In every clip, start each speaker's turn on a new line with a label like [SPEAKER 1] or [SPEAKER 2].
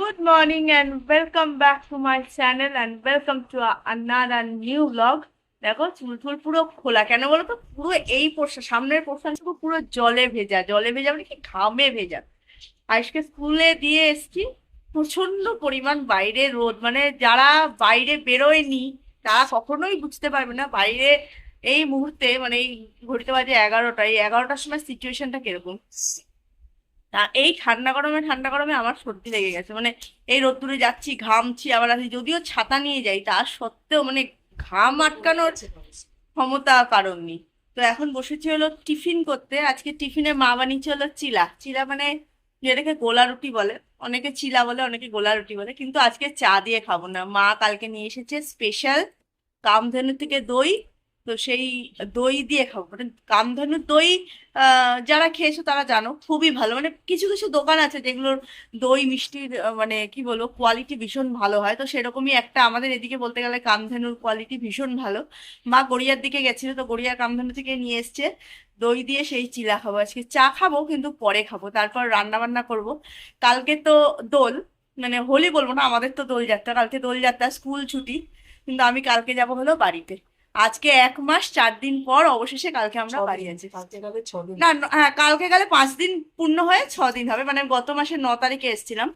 [SPEAKER 1] Good morning and welcome back to my and welcome to a- another new vlog. দেখো চুল টুল পুরো খোলা। কেন বলো তো পুরো এই পোর্শন সামনের পোর্শন পোর্শনটুকু পুরো জলে ভেজা। জলে ভেজা মানে কি? ঘামে ভেজা। আজকে স্কুলে দিয়ে এসছি। প্রচণ্ড পরিমাণ বাইরে রোদ। মানে যারা বাইরে বেরোয়নি, তারা কখনোই বুঝতে পারবে না বাইরে এই মুহূর্তে মানে এই ঘড়িতে বাজে এগারোটা। এই এগারোটার সময় সিচুয়েশনটা কীরকম? এই ঠান্ডা গরমে ঠান্ডা গরমে আমার সর্দি লেগে গেছে। মানে এই রোদ্দুরে যাচ্ছি, ঘামছি, আবার আসি যদিও ছাতা নিয়ে যাই, তা সত্ত্বেও মানে ঘাম আটকানোর ক্ষমতা কারণ নেই। তো এখন বসেছি হলো টিফিন করতে। আজকে টিফিনে মা বানিয়েছে হলো চিলা। চিলা মানে যেটাকে গোলা রুটি বলে। অনেকে চিলা বলে, অনেকে গোলা রুটি বলে। কিন্তু আজকে চা দিয়ে খাব না। মা কালকে নিয়ে এসেছে স্পেশাল কামধেনু থেকে দই তো সেই দই দিয়ে খাব। মানে কামধেনুর দই যারা খেয়েছো তারা জানো, খুবই ভালো। মানে কিছু কিছু দোকান আছে যেগুলোর দই মিষ্টির মানে কি বলব কোয়ালিটি ভীষণ ভালো হয়। তো সেরকমই একটা আমাদের এদিকে বলতে গেলে কামধেনুর কোয়ালিটি ভীষণ ভালো। মা গড়িয়ার দিকে গেছিল তো গড়িয়ার কামধেনু থেকে নিয়ে এসছে। দই দিয়ে সেই চিলা খাব। আজকে চা খাব, কিন্তু পরে খাব। তারপর রান্না বান্না করব। কালকে তো দোল মানে হোলি বলব না, আমাদের তো দোল যাত্রা। কালকে দোল যাত্রা, স্কুল ছুটি। কিন্তু আমি কালকে যাব হলো বাড়িতে। আজকে এক মাস চার দিন পর অবশেষে কালকে আমরা বাড়ি আছি। না হ্যাঁ কালকে গেলে পাঁচ দিন পূর্ণ হয়ে ছ দিন হবে। মানে গত মাসের ন তারিখে এসেছিলাম।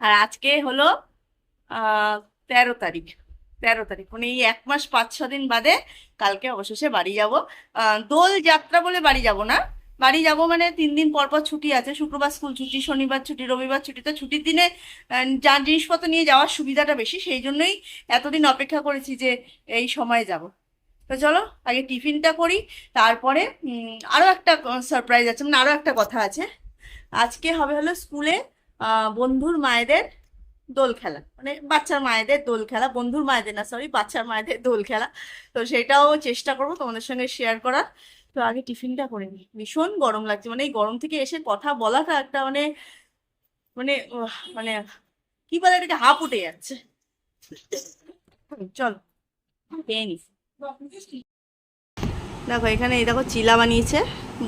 [SPEAKER 1] আর আজকে হলো আহ তেরো তারিখ। তেরো তারিখ। মানে এই এক মাস পাঁচ ছ দিন বাদে কালকে অবশেষে বাড়ি যাব। আহ, দোল যাত্রা বলে বাড়ি যাব না। বাড়ি যাব মানে তিন দিন পর পর ছুটি আছে। শুক্রবার স্কুল ছুটি, শনিবার ছুটি, রবিবার ছুটি। তো ছুটির দিনে যার জিনিসপত্র নিয়ে যাওয়ার সুবিধাটা বেশি, সেই জন্যই এতদিন অপেক্ষা করেছি যে এই সময় যাব। তো চলো, আগে টিফিনটা করি, তারপরে আরও একটা সারপ্রাইজ আছে মানে আরও একটা কথা আছে। আজকে হবে হলো স্কুলে বন্ধুর মায়েদের দোল খেলা। মানে বাচ্চার মায়েদের দোল খেলা, বন্ধুর মায়েদের না সরি বাচ্চার মায়েদের দোল খেলা। তো সেটাও চেষ্টা করব তোমাদের সঙ্গে শেয়ার করার। তো আগে টিফিনটা করে নিই। ভীষণ গরম লাগছে। মানে এই গরম থেকে এসে কথা বলাটা একটা মানে মানে মানে কি বলে এটাকে? হাঁপ উঠে যাচ্ছে। চলো খেয়ে নিস দেখো এখানে এই দেখো চিলা বানিয়েছে।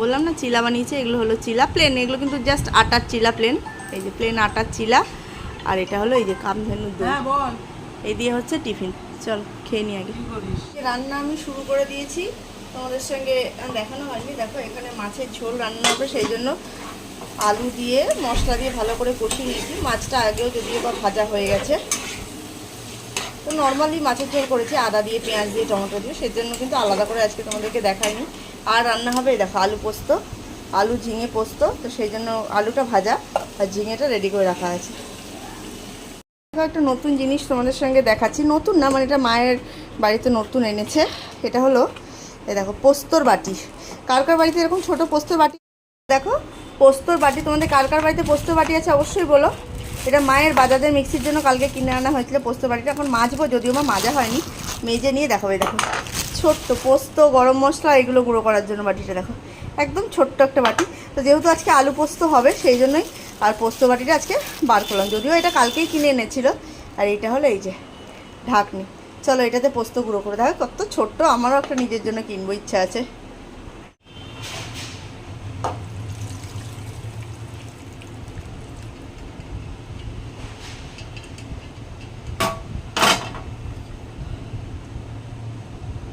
[SPEAKER 1] বললাম না চিলা বানিয়েছে এগুলো হলো চিলা প্লেন। এগুলো কিন্তু জাস্ট আটার চিলা প্লেন। এই যে প্লেন আটার চিলা। আর এটা হলো এই যে কামধেনুর দই
[SPEAKER 2] হ্যাঁ বল।
[SPEAKER 1] এই দিয়ে হচ্ছে টিফিন। চল খেয়ে নি আগে। রান্না আমি শুরু করে দিয়েছি। তোমাদের সঙ্গে দেখানো হয়নি। দেখো, এখানে মাছের ঝোল রান্না হবে, সেই জন্য আলু দিয়ে মশলা দিয়ে ভালো করে কষিয়ে নিয়েছি। মাছটা আগেও যদিও বা ভাজা হয়ে গেছে। তো নর্মালি মাছের ঝোল করেছি, আদা দিয়ে, পেঁয়াজ দিয়ে, টমেটো দিয়ে, সেই জন্য কিন্তু আলাদা করে আজকে তোমাদেরকে দেখাইনি। আর রান্না হবে দেখো, আলু পোস্ত, আলু ঝিঙে পোস্ত, তো সেই জন্য আলুটা ভাজা, আর ঝিঙেটা রেডি করে রাখা আছে। একটা নতুন জিনিস তোমাদের সঙ্গে দেখাচ্ছি। নতুন না মানে এটা মায়ের বাড়িতে নতুন এনেছে। এটা হলো এই দেখো, পোস্তর বাটি। কার কার বাড়িতে এরকম ছোট পোস্তর বাটি? দেখো, পোস্তর বাটি, তোমাদের কার কার বাড়িতে পোস্তর বাটি আছে অবশ্যই বলো। এটা মায়ের বাজারের মিক্সির জন্য কালকে কিনে আনা হয়েছিল পোস্ত বাটিটা। এখন মাজবো, যদিও বা মাজা হয়নি। মেজে নিয়ে দেখাবে দেখো। ছোট্ট পোস্ত, গরম মশলা, এগুলো গুঁড়ো করার জন্য বাটিটা, দেখো। একদম ছোট্ট একটা বাটি। তো যেহেতু আজকে আলু পোস্ত হবে, সেই জন্যই আর পোস্ত বাটিটা আজকে বার করলাম। যদিও এটা কালকেই কিনে এনেছিল। আর এইটা হলো এই যে ঢাকনি। চলো এটাতে পোস্ত গুঁড়ো করে দেখো কত ছোট্ট, আমারও একটা নিজের জন্য কিনবো ইচ্ছা আছে।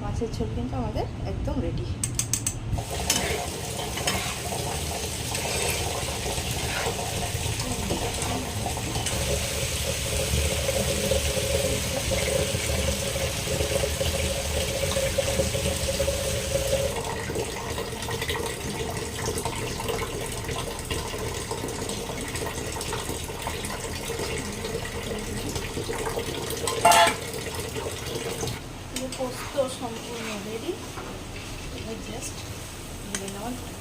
[SPEAKER 1] মাছের ঝোল কিন্তু আমাদের একদম রেডি পুরো পোস্ত সম্পূর্ণ রেডি এবার জাস্ট দিয়ে নেওয়ার পালা।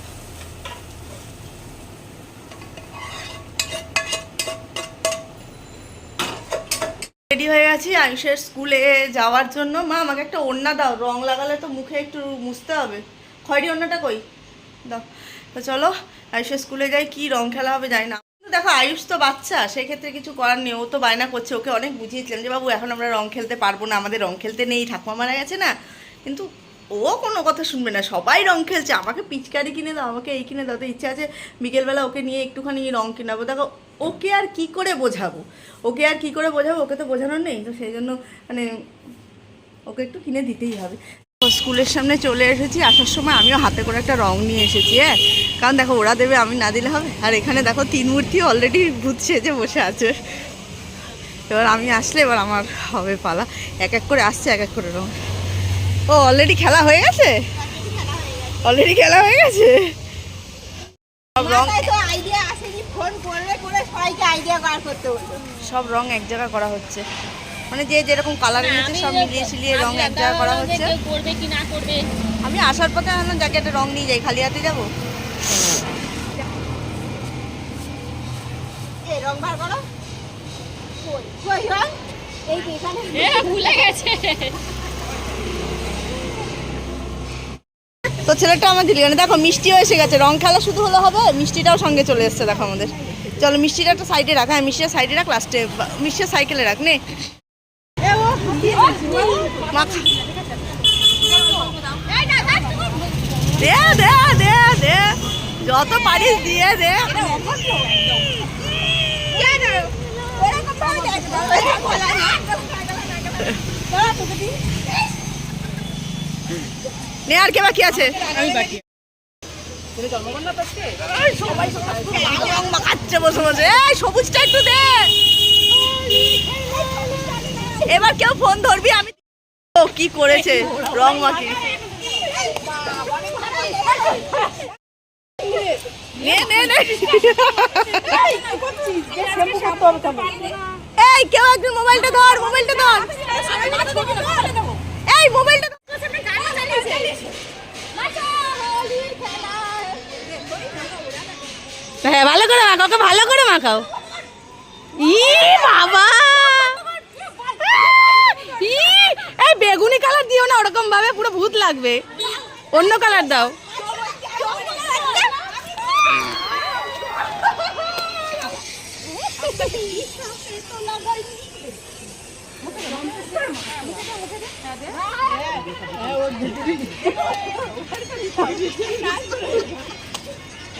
[SPEAKER 1] রেডি হয়ে গেছি, আয়ুষের স্কুলে যাওয়ার জন্য। মা, আমাকে একটা ওড়না দাও, রং লাগালে তো মুখে একটু মুছতে হবে। খয়েরি ওড়নাটা কই? দাও। তো চলো, আয়ুষের স্কুলে যাই, কি রং খেলা হবে যাই না। দেখো, আয়ুষ তো বাচ্চা, সেক্ষেত্রে কিছু করার নেই। ও তো বায়না করছে, ওকে অনেক বুঝিয়েছিলাম যে, বাবু, এখন আমরা রং খেলতে পারব না, আমাদের রং খেলতে নেই, ঠাকুমা মারা গেছে না। কিন্তু ও কোনো কথা শুনবে না, সবাই রং খেলছে, আমাকে পিচকারি কিনে দাও, আমাকে এই কিনে দাও, তো ইচ্ছা আছে বিকেলবেলা ওকে নিয়ে একটুখানি রং কিনাবো। দেখো, ওকে আর কি করে বোঝাবো? ওকে আর কি করে বোঝাবো? ওকে তো বোঝানোর নেই, তো সেই জন্য মানে ওকে একটু কিনে দিতেই হবে। স্কুলের সামনে চলে এসেছি, আসার সময় আমিও হাতে করে একটা রং নিয়ে এসেছি হ্যাঁ? কারণ দেখো, ওরা দেবে, আমি না দিলে হবে। আর এখানে দেখো তিন মূর্তি অলরেডি ভূত সেজে বসে আছে। এবার আমি আসলে, এবার আমার হবে পালা। এক এক করে আসছে, এক এক করে রং। ও অলরেডি খেলা হয়ে গেছে? অলরেডি খেলা হয়ে গেছে? সব রং
[SPEAKER 2] তো আইডিয়া আসেনি ফোন করলে সবাইকে আইডিয়া বার করতে
[SPEAKER 1] সব রং এক জায়গায় করা হচ্ছে। মানে যে যেরকম কালার এনেছে সব মিলিয়ে ছিলিয়ে রং এক জায়গায় করা হচ্ছে।
[SPEAKER 2] করবে কি না করবে।
[SPEAKER 1] আমি আসার পথে ভাবলাম যাকে একটা রং নিয়ে যাই খালি হাতে যাব?
[SPEAKER 2] এই রং বার করো। কই? কই রং? এই যে এখানে
[SPEAKER 3] ভুলে গেছে।
[SPEAKER 1] ছেলেটা আমার দিলি। মানে দেখো মিষ্টিও এসে গেছে। রং খেলা শুধু হলে হবে, মিষ্টিটাও সঙ্গে চলে এসছে, দেখো আমাদের। চলো মিষ্টিটা একটা সাইডে রাখ। হ্যাঁ মিষ্টিটা সাইডে রাখ লাস্টে মিষ্টিটা সাইকেলে রাখ, নে। দে দে। যত পারিস দিয়ে দে। নে আর কে বাকি আছে? সবুজটা একটু দে। এবার কেউ ফোন ধরবি আমি ও কি করেছে? রং মাখি। এই কেউ একজন মোবাইলটা ধর মোবাইলটা ধর। এই মোবাইলটা হ্যাঁ ভালো করে মাখাও ওকে ভালো করে মাখাও। ই বাবা! ই, এই বেগুনি কালার দিও না ওরকম ভাবে পুরো ভূত লাগবে। অন্য কালার দাও।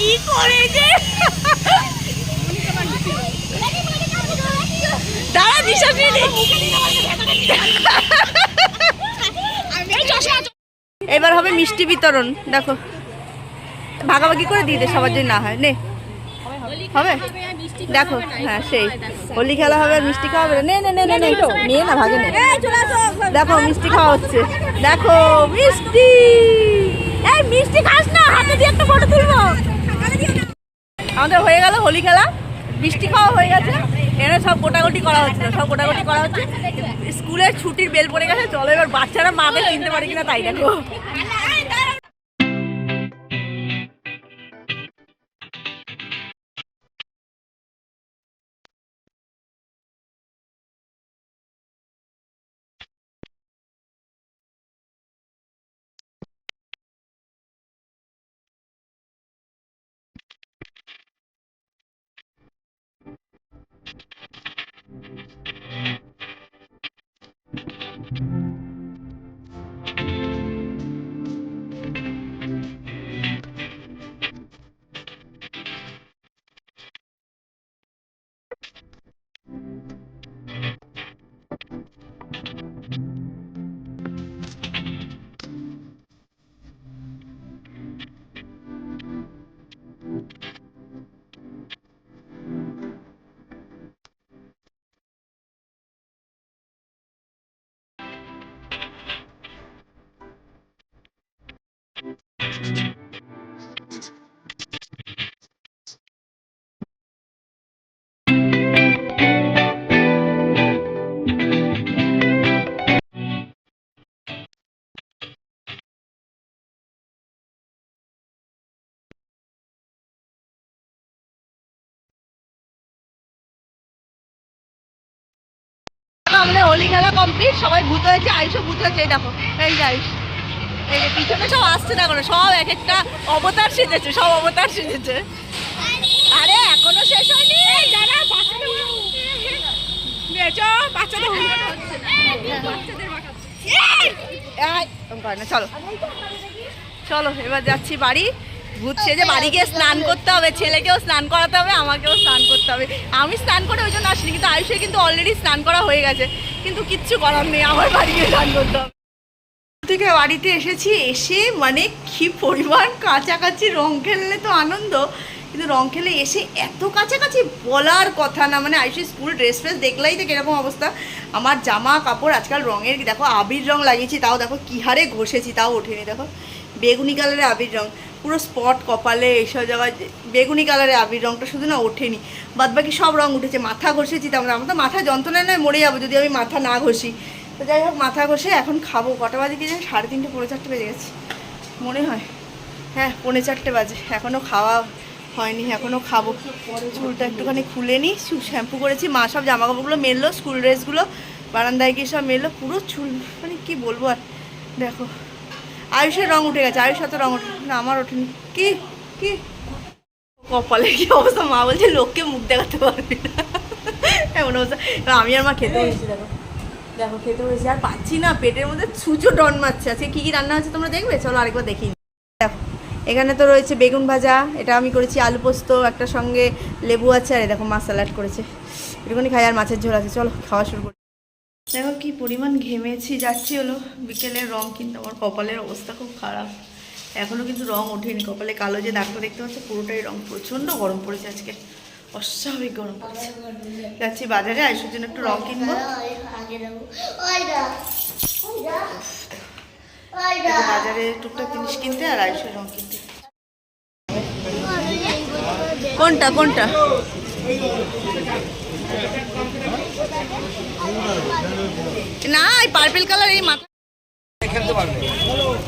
[SPEAKER 1] কি করেছে দাঁড়া নিঃশ্বাস এবার হবে মিষ্টি বিতরণ দেখো। ভাগাভাগি করে দিয়ে দে সবার জন্য না হয়। নে। হবে? দেখো হ্যাঁ সেই। হোলি খেলা হবে আর মিষ্টি খাওয়া হবে না। নে নে নে নে নে নিয়ে না ভাগে নে। দেখো মিষ্টি খাওয়া হচ্ছে। দেখো মিষ্টি এই মিষ্টি খাস না হাতে দিয়ে একটা ফটো তুলবো আমাদের হয়ে গেল হোলি খেলা। বৃষ্টি খাওয়া হয়ে গেছে। এখানে সব গোটাগুটি করা হচ্ছে সব গোটাগুটি করা হচ্ছে। স্কুলের ছুটির বেল পড়ে গেছে, চলো এবার বাচ্চারা মাকে কিনতে পারে কিনা তাই দেখো। কমপ্লিট সবাই ভূত হয়েছে আয়ুষও ভূত হয়েছে এই দেখো এই যে আয়ুষ এই যে পিছনে সব আসছে না করে সব এক একটা অবতার সেজেছে সব অবতার সেজেছে আরে এখনও শেষ হয়নি দাঁড়া বাচ্চাদের চলো চলো এবার যাচ্ছি বাড়ি ভূত সেজে বাড়ি গিয়ে স্নান করতে হবে, ছেলেকেও স্নান করাতে হবে, আমাকেও স্নান করতে হবে। আমি স্নান করে ওই জন্য আসিনি, কিন্তু আয়ুষের কিন্তু অলরেডি স্নান করা হয়ে গেছে। কিন্তু কিচ্ছু করার নেই, আমার বাড়ি গিয়ে স্নান করতে হবে। থেকে বাড়িতে এসেছি, এসে মানে কি পরিমাণ কাছাকাছি রং খেললে তো আনন্দ। কিন্তু রং খেলে এসে এত কাছাকাছি বলার কথা না মানে আইসি স্কুল ড্রেস ফ্রেস দেখলেই তো কীরকম অবস্থা। আমার জামা কাপড় আজকাল রঙের, দেখো আবির রং লাগিয়েছি, তাও দেখো কি হারে ঘষেছি, তাও ওঠেনি, দেখো। বেগুনি কালারের আবির রং, পুরো স্পট কপালে এইসব জায়গায় বেগুনি কালারের আবির রংটা শুধু না ওঠেনি। বাদ বাকি সব রং উঠেছে, মাথা ঘষেছি তেমন আমার তো মাথা যন্ত্রণায় নয়, মরে যাব যদি আমি মাথা না ঘষি। তো যাই হোক, মাথা ঘষে এখন খাব, কটা বাজে কি জানি, সাড়ে তিনটে, পৌনে চারটে বেজে গেছে। মনে হয়। হ্যাঁ পৌনে চারটে বাজে এখনও খাওয়া হয়নি এখনও খাব। চুলটা একটুখানি খুলে নিই শ্যাম্পু করেছি মা সব জামা কাপড়গুলো মেললো স্কুল ড্রেসগুলো বারান্দায় গিয়ে সব মেললো পুরো চুল মানে কি বলব আর দেখো। আয়ুষের রং উঠে গেছে আয়ুষ অত রং উঠে না আমার ওঠেনি। কি? কি? কপালে কি অবস্থা? মা বলছে লোককে মুখ দেখাতে পারবি না। এমন অবস্থা। আমি আর মা খেতে হয়েছি দেখো দেখো খেতে হয়েছে আর পাচ্ছি না পেটের মধ্যে ছুঁচো ডন মারছে। আজকে কী কী রান্না হচ্ছে তোমরা দেখবে? চলো আরেকবার দেখি দেখো। এখানে তো রয়েছে বেগুন ভাজা, এটা আমি করেছি আলু পোস্ত, একটা সঙ্গে লেবু আছে, আর দেখো মাছ স্যালাড করেছে। একটুখানি খাই আর মাছের ঝোল আছে, চলো খাওয়া শুরু করি। দেখো কি পরিমাণ ঘেমেছি, যাচ্ছি হলো, বিকেলের রং কিন্তু আমার কপালের অবস্থা খুব খারাপ। এখনও কিন্তু রং ওঠেনি, কপালে কালো যে দাগটা দেখতে পাচ্ছ, পুরোটাই রং, প্রচণ্ড গরম পড়েছে আজকে। অস্বাভাবিক গরম পড়েছে। যাচ্ছি বাজারে আইসুর জন্য একটু রং কিনবো। বাজারে টুকটাক জিনিস কিনতে আর আইসুর রং কিনতে। কোনটা কোনটা? না এই পার্পেল কালার এই মাথা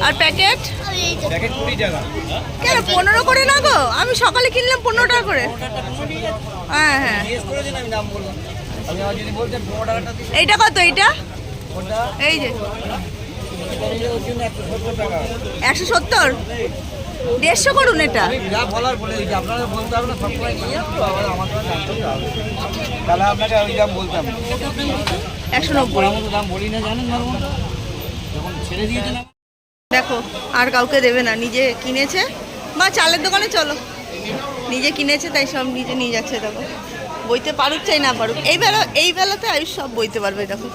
[SPEAKER 1] আর প্যাকেট
[SPEAKER 4] প্যাকেট কুড়ি টাকা
[SPEAKER 1] কেন পনেরো করে না গো? আমি সকালে কিনলাম পনেরো টাকা করে। হ্যাঁ হ্যাঁ। এইটা কত এইটা? এই যে।
[SPEAKER 4] একশো সত্তর?
[SPEAKER 1] দেড়শো করুন এটা। একশো নব্বই। দেখো আর কাউকে দেবে না নিজে কিনেছে। বা চালের দোকানে চলো। নিজে কিনেছে তাই সব নিজে নিয়ে যাচ্ছে দেখো। বইতে পারুক চাই না পারুক। এই বেলা এই বেলাতে আয়ুষ সব বইতে পারবে দেখো।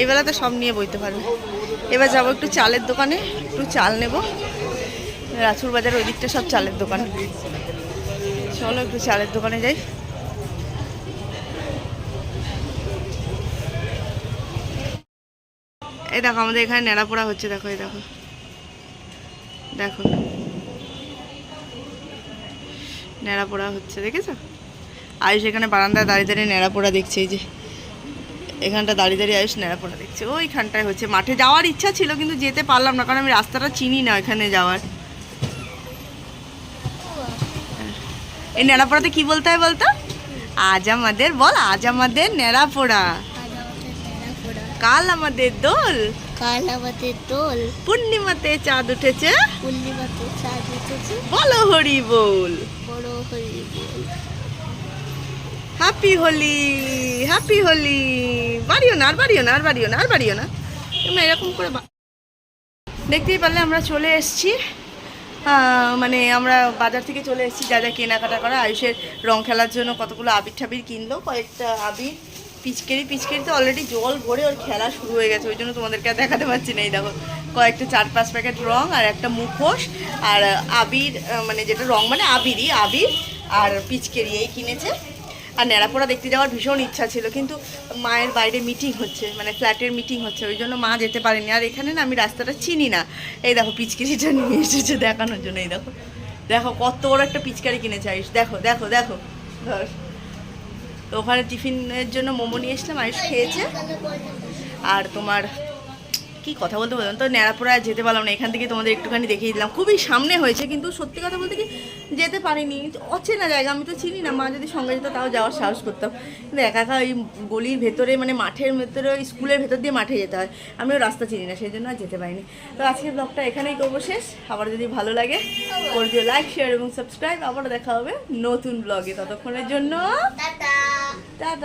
[SPEAKER 1] এই বেলাতে সব নিয়ে বইতে পারবে। এবার যাব একটু চালের দোকানে, একটু চাল নেব। রাছুর বাজার ওই দিকটা সব চালের দোকান। চলো একটু চালের দোকানে যাই। এই দেখো, আমাদের এখানে নেড়া পোড়া হচ্ছে, দেখো, এই দেখো। দেখো। নেড়া পোড়া হচ্ছে, দেখেছ? আয়ুষ এখানে বারান্দায় দাঁড়িয়ে দাঁড়িয়ে নেড়া পোড়া দেখছে, এই যে। এখানটা দাঁড়িয়ে দাঁড়িয়ে আয়ুষ নেড়া পোড়া দেখছে। ওইখানটায় হচ্ছে মাঠে যাওয়ার ইচ্ছা ছিল কিন্তু যেতে পারলাম না কারণ আমি রাস্তাটা চিনি না এখানে যাওয়ার। এই নেড়া পোড়াতে কি বলতে হয় বলতো? আজ আমাদের বল আজ আমাদের নেড়া পোড়া কাল আমাদের দোল।
[SPEAKER 2] কাল আমাদের দোল।
[SPEAKER 1] পূর্ণিমাতে চাঁদ উঠেছে।
[SPEAKER 2] পূর্ণিমাতে চাঁদ উঠেছে।
[SPEAKER 1] বলো হরি বল।
[SPEAKER 2] বড় হরি বল।
[SPEAKER 1] হ্যাপি হোলি হ্যাপি হোলি বাড়িও না, আর বাড়িও না, আর বাড়িও না, আর বাড়িও না। তোমরা এরকম করে দেখতেই পারলে আমরা চলে এসেছি। মানে আমরা বাজার থেকে চলে এসেছি, যা যা কেনাকাটা করা। আয়ুষের রং খেলার জন্য কতগুলো আবির ঠাবির কিনলো, কয়েকটা আবির। পিচকেরি পিচকেরিতে অলরেডি জল ভরে ওর খেলা শুরু হয়ে গেছে, ওই জন্য তোমাদেরকে আর দেখাতে পারছি না। এই দেখো, কয়েকটা চার পাঁচ প্যাকেট রং আর একটা মুখোশ। আর আবির মানে যেটা রং মানে আবিরই, আবির আর পিচকেরি এই কিনেছে। আর ন্যাড়াপোড়া দেখতে যাওয়ার ভীষণ ইচ্ছা ছিল, কিন্তু মায়ের বাইরে মিটিং হচ্ছে মানে ফ্ল্যাটের মিটিং হচ্ছে, ওই জন্য মা যেতে পারেনি। আর এখানে না আমি রাস্তাটা চিনি না। এই দেখো পিচকারিটা নিয়ে এসেছে দেখানোর জন্য, এই দেখো। দেখো কত বড় একটা পিচকারি কিনেছে, আয়ুষ। দেখো দেখো দেখো। ধর। তো ওখানে টিফিনের জন্য মোমো নিয়ে এসলাম, আয়ুষ খেয়েছে। আর তোমার কি কথা বলতে বললাম তো ন্যাড়াপোড়া যেতে পারলাম না এখান থেকে তোমাদের একটুখানি দেখিয়ে দিলাম। খুবই সামনে হয়েছে কিন্তু সত্যি কথা বলতে কি যেতে পারিনি। অচেনা জায়গা আমি তো চিনি না মা যদি সঙ্গে যেত তাও যাওয়ার সাহস করতাম। কিন্তু একা একা ওই গলির ভেতরে মানে মাঠের ভেতরে ওই স্কুলের ভেতর দিয়ে মাঠে যেতে হয়। আমিও রাস্তা চিনি না সেই জন্য আর যেতে পারিনি। তো আজকের ব্লগটা এখানেই করব শেষ। আবার যদি ভালো লাগে করে দিও লাইক শেয়ার এবং সাবস্ক্রাইব আবার দেখা হবে নতুন ব্লগে ততক্ষণের জন্য টাটা।